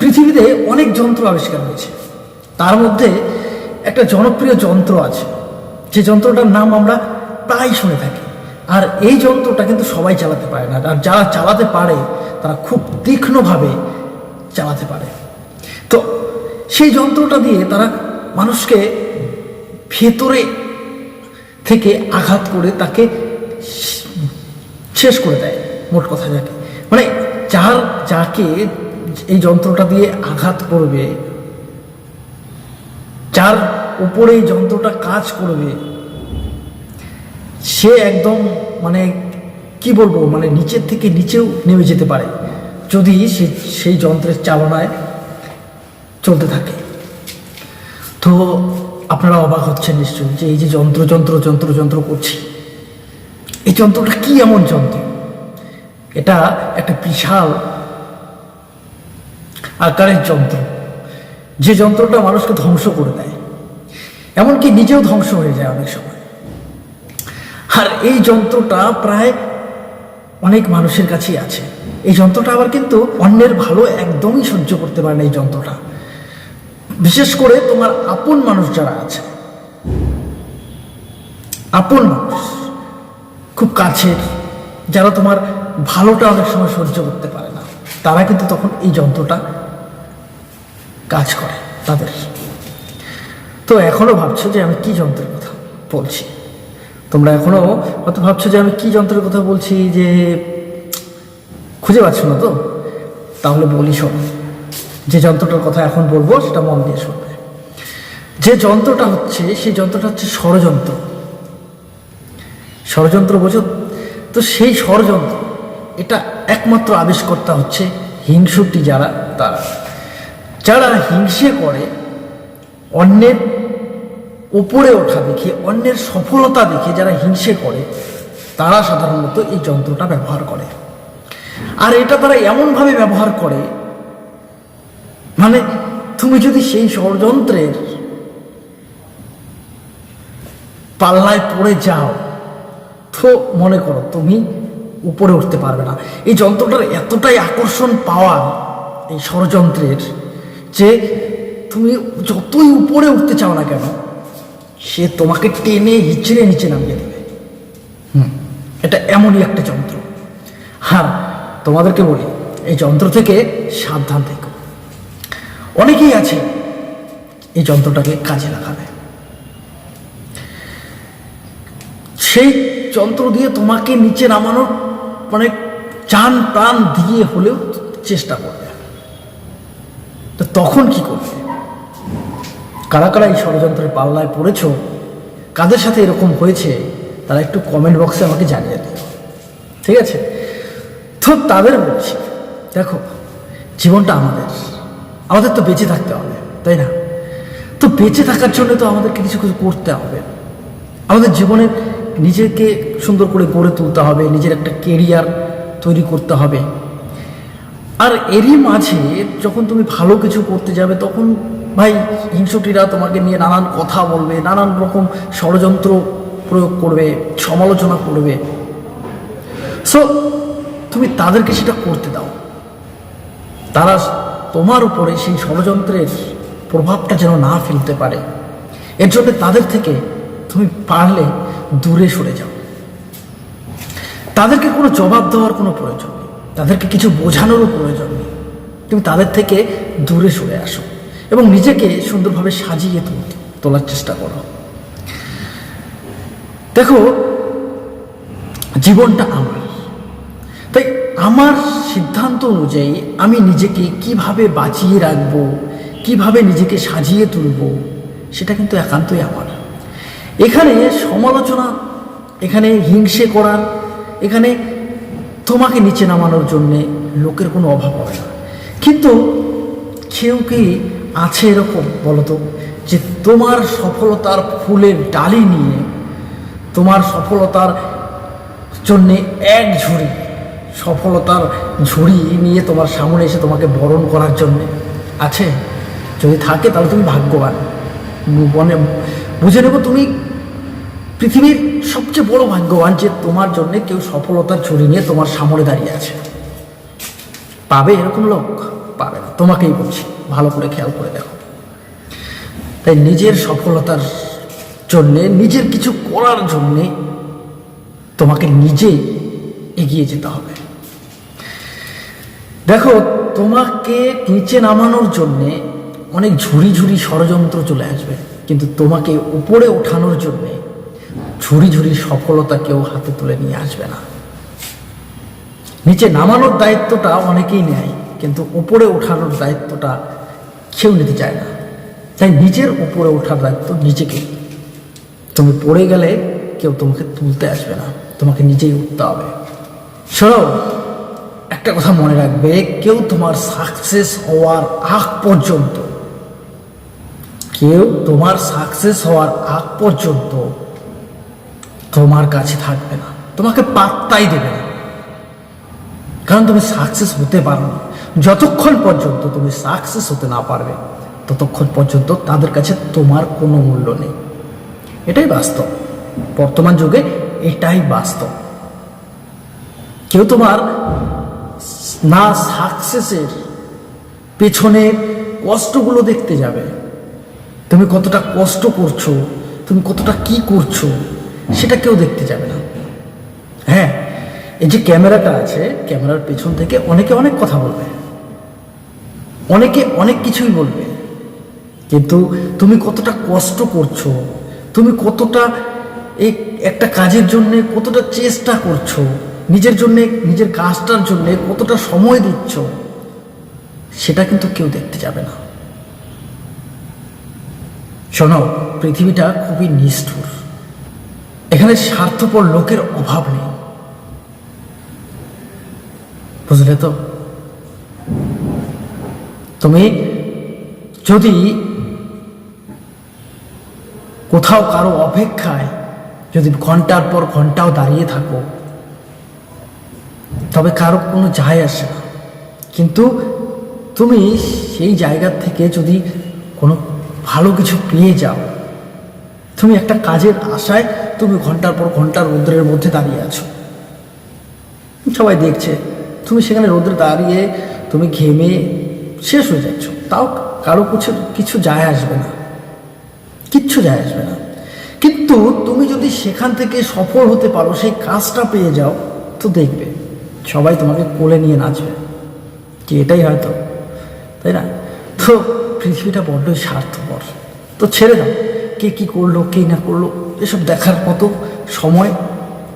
পৃথিবীতে অনেক যন্ত্র আবিষ্কার হয়েছে। তার মধ্যে একটা জনপ্রিয় যন্ত্র আছে। যে যন্ত্রটার নাম আমরা প্রায় শুনে থাকি। আর এই যন্ত্রটা কিন্তু সবাই চালাতে পারে না। আর যারা চালাতে পারে, তারা খুব তীক্ষ্ণভাবে চালাতে পারে। তো সেই যন্ত্রটা দিয়ে তারা মানুষকে ভেতরে থেকে আঘাত করে তাকে শেষ করে দেয়। মোট কথা যাকে। মানে যার, যাকে এই যন্ত্রটা দিয়ে আঘাত করবে, যার উপরে এই যন্ত্রটা কাজ করবে, সে একদম মানে কি বলব মানে নিচের থেকে নিচেও নেমে যেতে পারে, যদি সে সেই যন্ত্রের চালনায় চলতে থাকে। তো আপনারা অবাক হচ্ছেন নিশ্চয়ই যে এই যে যন্ত্র যন্ত্র যন্ত্র যন্ত্র করছি, এই যন্ত্রটা কি এমন যন্ত্র? এটা একটা বিশাল আকারের যন্ত্র। যে যন্ত্রটা মানুষকে ধ্বংস করে দেয়। এমনকি নিজেও ধ্বংস হয়ে যায় অনেক সময়। আর এই যন্ত্রটা প্রায় অনেক মানুষের কাছেই আছে। এই যন্ত্রটা আবার কিন্তু অন্যের ভালো একদমই সহ্য করতে পারে না এই যন্ত্রটা। বিশেষ করে তোমার আপন মানুষ যারা আছে। আপন মানুষ, খুব কাছের, যারা তোমার ভালোটা অনেক সময় সহ্য করতে পারে না। তারা কিন্তু তখন এই যন্ত্রটা কাজ করে তাদের। তো এখনও ভাবছ যে আমি কি যন্ত্রের কথা বলছি? তোমরা এখনও হয়তো ভাবছ যে আমি কি যন্ত্রের কথা বলছি যে খুঁজে পাচ্ছ না তো? তাহলে বলি শোন, যে যন্ত্রটার কথা এখন বলব সেটা মন দিয়ে শুনবে। যে যন্ত্রটা হচ্ছে, সেই যন্ত্রটা হচ্ছে ষড়যন্ত্র। ষড়যন্ত্র বোঝো? তো সেই ষড়যন্ত্র, এটা একমাত্র আবিষ্কর্তা হচ্ছে হিংসুটি যারা, তারা। যারা হিংসে করে, অন্যের উপরে ওঠা দেখে, অন্যের সফলতা দেখে যারা হিংসে করে, তারা সাধারণত এই যন্ত্রটা ব্যবহার করে। আর এটা তারা এমনভাবে ব্যবহার করে মানে তুমি যদি সেই ষড়যন্ত্রের পাল্লায় পড়ে যাও, তো মনে করো তুমি উপরে উঠতে পারবে না। এই যন্ত্রটার এতটাই আকর্ষণ পাওয়া এই ষড়যন্ত্রের যে তুমি যতই উপরে উঠতে চাও না কেন, সে তোমাকে টেনে হিচড়ে নিচে নামিয়ে দেবে। হুম, এটা এমনই একটা যন্ত্র। হ্যাঁ তোমাদেরকে বলি, এই যন্ত্র থেকে সাবধান থেকো। অনেকেই আছে, এই যন্ত্রটাকে কাজে লাগাবে। সেই যন্ত্র দিয়ে তোমাকে নিচে নামানোর মানে চান প্রাণ দিয়ে হলেও চেষ্টা করবে। তো তখন কি করবে? কারা কারা এই ষড়যন্ত্রের পাল্লায় পড়েছ? কাদের সাথে এরকম হয়েছে? তারা একটু কমেন্ট বক্সে আমাকে জানিয়ে দিও। ঠিক আছে? তো তাদের বলছি, দেখো, জীবনটা আমাদের। আমাদের তো বেঁচে থাকতে হবে, তাই না? তো বেঁচে থাকার জন্য তো আমাদেরকে কিছু কিছু করতে হবে। আমাদের জীবনে নিজেকে সুন্দর করে গড়ে তুলতে হবে, নিজের একটা কেরিয়ার তৈরি করতে হবে। আর এরই মাঝে যখন তুমি ভালো কিছু করতে যাবে, তখন ভাই হিংসুটিরা তোমাকে নিয়ে নানান কথা বলবে, নানান রকম ষড়যন্ত্র প্রয়োগ করবে, সমালোচনা করবে। সো তুমি তাদেরকে সেটা করতে দাও। তারা তোমার উপরে সেই ষড়যন্ত্রের প্রভাবটা যেন না ফেলতে পারে। এর জন্য তাদের থেকে তুমি পারলে দূরে সরে যাও। তাদেরকে কোনো জবাব দেওয়ার কোনো প্রয়োজন তাদেরকে কিছু বোঝানোরও প্রয়োজন নেই। তুমি তাদের থেকে দূরে সরে আসো এবং নিজেকে সুন্দরভাবে সাজিয়ে তোলার চেষ্টা করো। দেখো, জীবনটা আমার। তাই আমার সিদ্ধান্ত অনুযায়ী আমি নিজেকে কীভাবে বাঁচিয়ে রাখব, কীভাবে নিজেকে সাজিয়ে তুলব, সেটা কিন্তু একান্তই আমার। এখানে সমালোচনা, এখানে হিংসে করার, এখানে তোমাকে নিচে নামানোর জন্যে লোকের কোনো অভাব হবে না। কিন্তু কেউ কি আছে এরকম বলতো যে তোমার সফলতার ফুলের ডালি নিয়ে তোমার সফলতার জন্যে এক ঝুড়ি, সফলতার ঝুড়ি নিয়ে তোমার সামনে এসে তোমাকে বরণ করার জন্যে আছে? যদি থাকে তাহলে তুমি ভাগ্যবান। মনে, বুঝে নেব তুমি পৃথিবীর সবচেয়ে বড় ভাগ্যবান যে তোমার জন্য কেউ সফলতার ঝুড়ি নিয়ে তোমার সামনে দাঁড়িয়ে আছে। পাবে এরকম লোক? পাবে না। তোমাকেই বলছি, ভালো করে খেয়াল করে দেখো। তাই নিজের সফলতার জন্যে, নিজের কিছু করার জন্যে তোমাকে নিজেই এগিয়ে যেতে হবে। দেখো, তোমাকে নিচে নামানোর জন্যে অনেক ঝুড়ি ঝুড়ি ষড়যন্ত্র চলে আসবে, কিন্তু তোমাকে উপরে ওঠানোর জন্যে ঝুড়ি ঝুড়ি সফলতা কেউ হাতে তুলে নিয়ে আসবে না। নিচে নামানোর দায়িত্বটা অনেকেই নেয়, কিন্তু উপরে ওঠানোর দায়িত্বটা কেউ নিতে চায় না। তাই নিজের উপরে ওঠার দায়িত্ব নিজেকে। তুমি পড়ে গেলে কেউ তোমাকে তুলতে আসবে না, তোমাকে নিজেই উঠতে হবে। শোনো, একটা কথা মনে রাখবে, কেউ তোমার সাকসেস হওয়ার আগ পর্যন্ত, কেউ তোমার সাকসেস হওয়ার আগ পর্যন্ত তোমার কাছে থাকবে না। তোমাকে পাত্তাই দেবে না। কারণ তুমি সাকসেস হতে পারো না। যতক্ষণ পর্যন্ত তুমি সাকসেস হতে না পারবে, ততক্ষণ পর্যন্ত তাদের কাছে তোমার কোনো মূল্য নেই। এটাই বাস্তব। বর্তমান যুগে এটাই বাস্তব। কেউ তোমার না সাকসেসের পেছনের কষ্টগুলো দেখতে যাবে। তুমি কতটা কষ্ট করছ, তুমি কতটা কি করছ সেটা কেউ দেখতে যাবে না। হ্যাঁ এই যে ক্যামেরাটা আছে, ক্যামেরার পেছন থেকে অনেকে অনেক কথা বলবে। অনেকে অনেক কিছুই বলবে। কিন্তু তুমি কতটা কষ্ট করছ, তুমি কতটা এই একটা কাজের জন্য কতটা চেষ্টা করছ, নিজের জন্যে, নিজের কাজটার জন্য কতটা সময় দিচ্ছ, সেটা কিন্তু কেউ দেখতে যাবে না। শোনো, পৃথিবীটা খুবই নিষ্ঠুর। এখানে স্বার্থপর লোকের অভাব নেই। বুঝলে তো? তুমি যদি কোথাও কারও অপেক্ষায় যদি ঘণ্টার পর ঘন্টাও দাঁড়িয়ে থাকো, তবে কারও কোনো যায় আসে না। কিন্তু তুমি সেই জায়গা থেকে যদি কোনো ভালো কিছু পেয়ে যাও, তুমি একটা কাজের আশায় তুমি ঘণ্টার পর ঘণ্টা রৌদ্রের মধ্যে দাঁড়িয়ে আছো। সবাই দেখছে, তুমি সেখানে রৌদ্রে দাঁড়িয়ে তুমি ঘেমে শেষ হয়ে যাচ্ছ। তাও কারও কিছু কিছু যায় আসবে না। কিচ্ছু যায় আসবে না। কিন্তু তুমি যদি সেখান থেকে সফল হতে পারো, সেই কাজটা পেয়ে যাও, তো দেখবে সবাই তোমাকে কোলে নিয়ে নাচবে। কি এটাই হয়তো? তাই না? তো পৃথিবীটা বড্ডই স্বার্থপর। তো ছেড়ে দাও, কে কী করল, কে না করল। এসব দেখার মতো সময়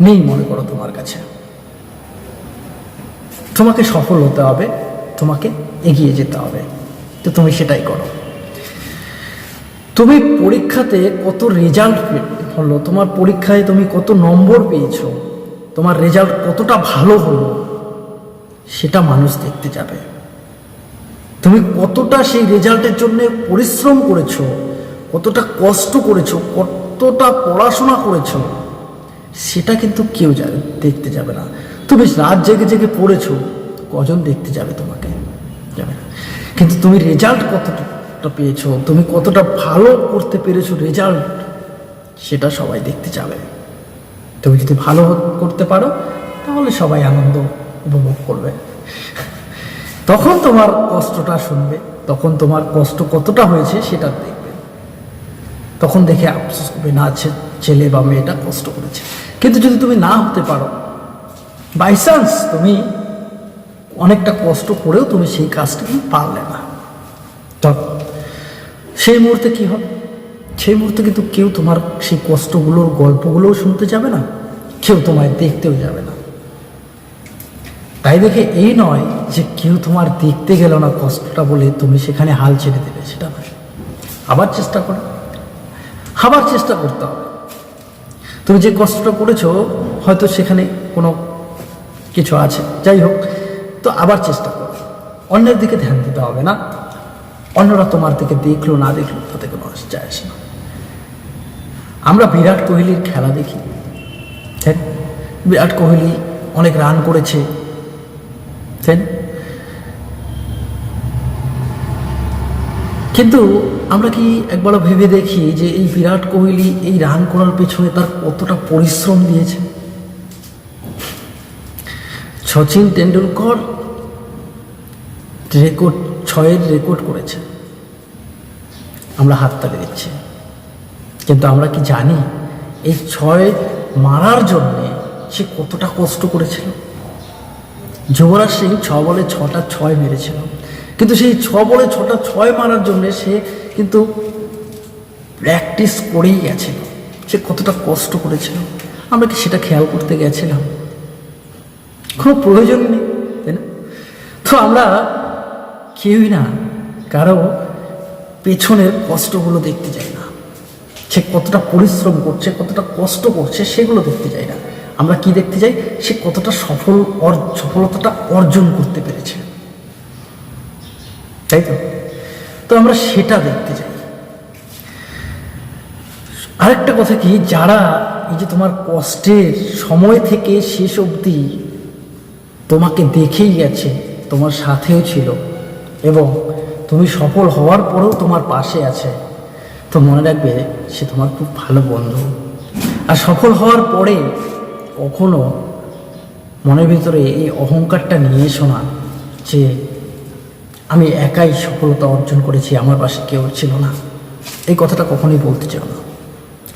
নেই মনে করো তোমার কাছে। তোমাকে সফল হতে হবে, তোমাকে এগিয়ে যেতে হবে। তো তুমি সেটাই করো। তুমি পরীক্ষাতে কত রেজাল্ট হলো তোমার পরীক্ষায় তুমি কত নম্বর পেয়েছ? তোমার রেজাল্ট কতটা ভালো হলো? সেটা মানুষ দেখতে যাবে। তুমি কতটা সেই রেজাল্টের জন্য পরিশ্রম করেছ? কতটা কষ্ট করেছ? কতটা পড়াশোনা করেছ, সেটা কিন্তু কেউ যাবে দেখতে যাবে না। তুমি রাত জেগে জেগে পড়েছো, কজন দেখতে যাবে তোমাকে? যাবে না। কিন্তু তুমি রেজাল্ট কতটা পেয়েছ, তুমি কতটা ভালো করতে পেরেছ রেজাল্ট সেটা সবাই দেখতে যাবে। তুমি যদি ভালো করতে পারো, তাহলে সবাই আনন্দ উপভোগ করবে। তখন তোমার কষ্টটা শুনবে, তখন তোমার কষ্ট কতটা হয়েছে, সেটা দেখবে। তখন দেখে আফসোস করবে, না ছেলে বা মেয়েটা কষ্ট করেছে। কিন্তু যদি তুমি না হতে পারো বাই চান্স তুমি অনেকটা কষ্ট করেও তুমি সেই কাজটা পারলে না। তখন সেই মুহূর্তে কি হবে? সেই মুহূর্তে কিন্তু কেউ তোমার সেই কষ্টগুলোর গল্পগুলোও শুনতে যাবে না, কেউ তোমায় দেখতেও যাবে না। তাই দেখে এই নয় যে কেউ তোমার দেখতে গেল না কষ্টটা বলে তুমি সেখানে হাল ছেড়ে দেবে, সেটা নয়। আবার চেষ্টা করো। আবার চেষ্টা করতে হবে। তুমি যে কষ্টটা করেছ, হয়তো সেখানে কোনো কিছু আছে। যাই হোক, তো আবার চেষ্টা করো। অন্যের দিকে ধ্যান দিতে হবে না। অন্যরা তোমার দিকে দেখল, না দেখল, তাতে কোনো যায় আসে না। আমরা বিরাট কোহলির খেলা দেখি। তাই বিরাট কোহলি অনেক রান করেছে। তাই কিন্তু আমরা কি একবার ভেবে দেখি যে এই বিরাট কোহলি, এই রান করার পেছনে তার কতটা পরিশ্রম দিয়েছে? সচিন টেন্ডুলকর রেকর্ড ছয়ের রেকর্ড করেছে। আমরা হাততালি দিচ্ছি। কিন্তু আমরা কি জানি এই ছয় মারার জন্যে সে কতটা কষ্ট করেছিল? যুবরাজ সিং ছ বলে ছটা ছয় মেরেছিল। কিন্তু সেই ছ বলে ছটা ছয় মারার জন্য সে কিন্তু প্র্যাকটিস করেই গেছিল। সে কতটা কষ্ট করেছিল। আমরা কি সেটা খেয়াল করতে গেছিলাম? কোনো প্রয়োজন নেই, তাই না? তো আমরা কেউই না, কারও পেছনের কষ্টগুলো দেখতে যাই না। সে কতটা পরিশ্রম করছে, কতটা কষ্ট করছে, সেগুলো দেখতে যাই না। আমরা কি দেখতে যাই সে কতটা সফল সফলতাটা অর্জন করতে পেরেছে। তাই তো? তো আমরা সেটা দেখতে চাই। আরেকটা কথা কি, যারা এই যে তোমার কষ্টের সময় থেকে শেষ অবধি তোমাকে দেখেই গেছে, তোমার সাথেও ছিল এবং তুমি সফল হওয়ার পরেও তোমার পাশে আছে, তো মনে রাখবে সে তোমার খুব ভালো বন্ধু। আর সফল হওয়ার পরে কখনো মনের ভিতরে এই অহংকারটা নিয়ে এসো না যে আমি একাই সফলতা অর্জন করেছি, আমার পাশে কেউ ছিল না। এই কথাটা কখনোই বলতে চাও না।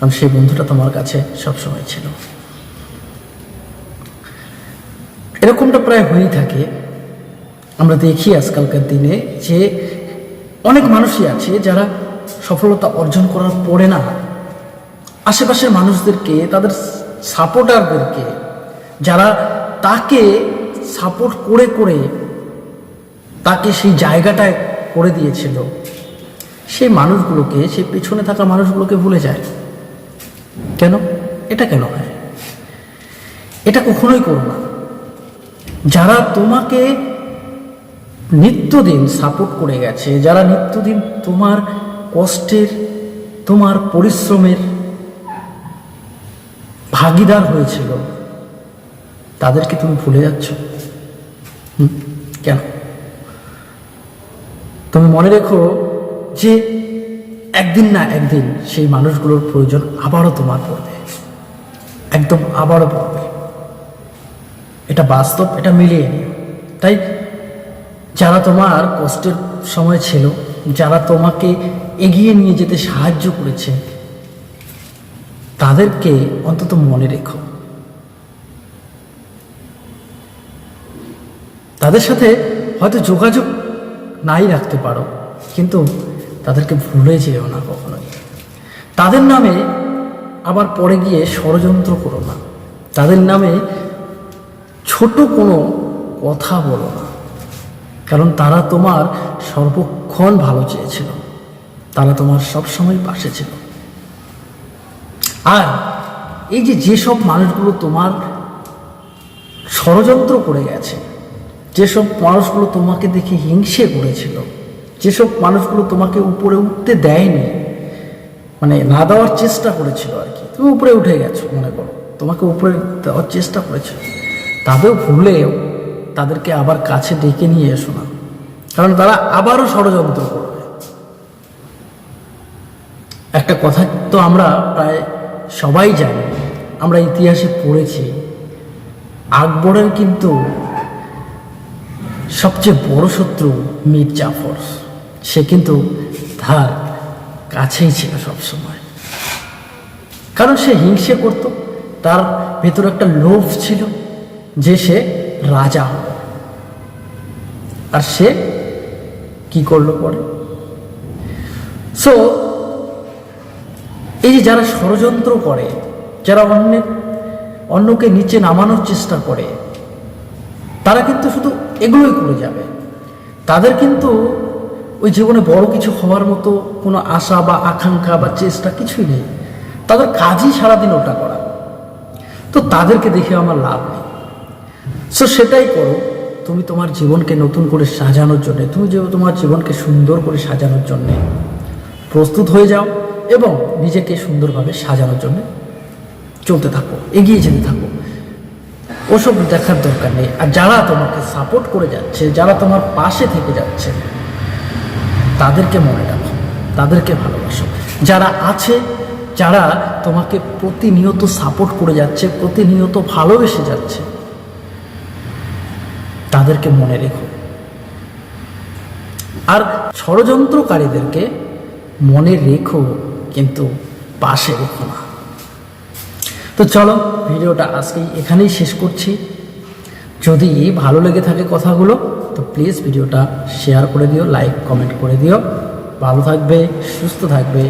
কারণ সেই বন্ধুটা তোমার কাছে সবসময় ছিল। এরকমটা প্রায় হয়েই থাকে। আমরা দেখি আজকালকার দিনে যে অনেক মানুষই আছে যারা সফলতা অর্জন করার পরে না আশেপাশের মানুষদেরকে, তাদের সাপোর্টারদেরকে, যারা তাকে সাপোর্ট করে করে তাকে সেই জায়গাটায় করে দিয়েছিল। সেই মানুষগুলোকে, সেই পেছনে থাকা মানুষগুলোকে ভুলে যায়। কেন? এটা কেন হয়? এটা কখনোই করো না। যারা তোমাকে নিত্যদিন সাপোর্ট করে গেছে, যারা নিত্যদিন তোমার কষ্টের, তোমার পরিশ্রমের ভাগিদার হয়েছিল, তাদেরকে তুমি ভুলে যাচ্ছ? কেন? তুমি মনে রেখো যে একদিন না একদিন সেই মানুষগুলোর প্রয়োজন আবারও তোমার পড়বে। একদম আবারও পড়বে। এটা বাস্তব, এটা মিলিয়ে নিও। তাই যারা তোমার কষ্টের সময় ছিল, যারা তোমাকে এগিয়ে নিয়ে যেতে সাহায্য করেছে, তাদেরকে অন্তত মনে রেখো। তাদের সাথে হয়তো যোগাযোগ নাই রাখতে পারো। কিন্তু তাদেরকে ভুলে যেও না কখনোই। তাদের নামে আবার পরে গিয়ে ষড়যন্ত্র করো না। তাদের নামে ছোট কোনো কথা বলো না। কারণ তারা তোমার সর্বক্ষণ ভালো চেয়েছিল। তারা তোমার সবসময় পাশে ছিল। আর এই যে যেসব মানুষগুলো তোমার ষড়যন্ত্র করে গেছে যেসব মানুষগুলো তোমাকে দেখে হিংসে করেছিল, যেসব মানুষগুলো তোমাকে উপরে উঠতে দেয়নি মানে না দেওয়ার চেষ্টা করেছিল আর কি, তুমি উপরে উঠে গেছো, মনে করো, তোমাকে উপরে দেওয়ার চেষ্টা করেছিল তাদেরও ভুলেও তাদেরকে আবার কাছে ডেকে নিয়ে এসো না, কারণ তারা আবারও ষড়যন্ত্র করবে। একটা কথা তো আমরা প্রায় সবাই জানি, আমরা ইতিহাসে পড়েছি, আকবরের কিন্তু সবচেয়ে বড় শত্রু মীর জাফর। সে কিন্তু তার কাছেই ছিল সবসময়। কারণ সে হিংসে করত, তার ভেতর একটা লোভ ছিল যে সে রাজা। আর সে কি করল পরে? সো এই যে যারা ষড়যন্ত্র করে, যারা অন্যের, অন্যকে নিচে নামানোর চেষ্টা করে, তারা কিন্তু শুধু এগুলোই করে যাবে। তাদের কিন্তু ওই জীবনে বড় কিছু হওয়ার মতো কোনো আশা বা আকাঙ্ক্ষা বা চেষ্টা কিছুই নেই। তাদের কাজই সারাদিন ওটা করা। তো তাদেরকে দেখে আমার লাভ নেই। সো সেটাই করো। তুমি তোমার জীবনকে নতুন করে সাজানোর জন্য, তুমি যে তোমার জীবনকে সুন্দর করে সাজানোর জন্য প্রস্তুত হয়ে যাও এবং নিজেকে সুন্দরভাবে সাজানোর জন্য চলতে থাকো, এগিয়ে যেতে থাকো। ওসব দেখার দরকার নেই। আর যারা তোমাকে সাপোর্ট করে যাচ্ছে, যারা তোমার পাশে থেকে যাচ্ছে, তাদেরকে মনে রাখো, তাদেরকে ভালোবাসো। যারা আছে, যারা তোমাকে প্রতিনিয়ত সাপোর্ট করে যাচ্ছে, প্রতিনিয়ত ভালোবেসে যাচ্ছে, তাদেরকে মনে রেখো। আর ষড়যন্ত্রকারীদেরকে মনে রেখো, কিন্তু পাশে রেখো না। তো চলো, ভিডিওটা আজকে এখানেই শেষ করছি। যদি ভালো লেগে থাকে কথাগুলো, তো প্লিজ ভিডিওটা শেয়ার করে দিও লাইক কমেন্ট করে দিও। ভালো থাকবে, সুস্থ থাকবে।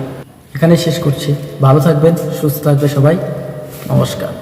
এখানে শেষ করছি। ভালো থাকবেন, সুস্থ থাকবে সবাই। নমস্কার।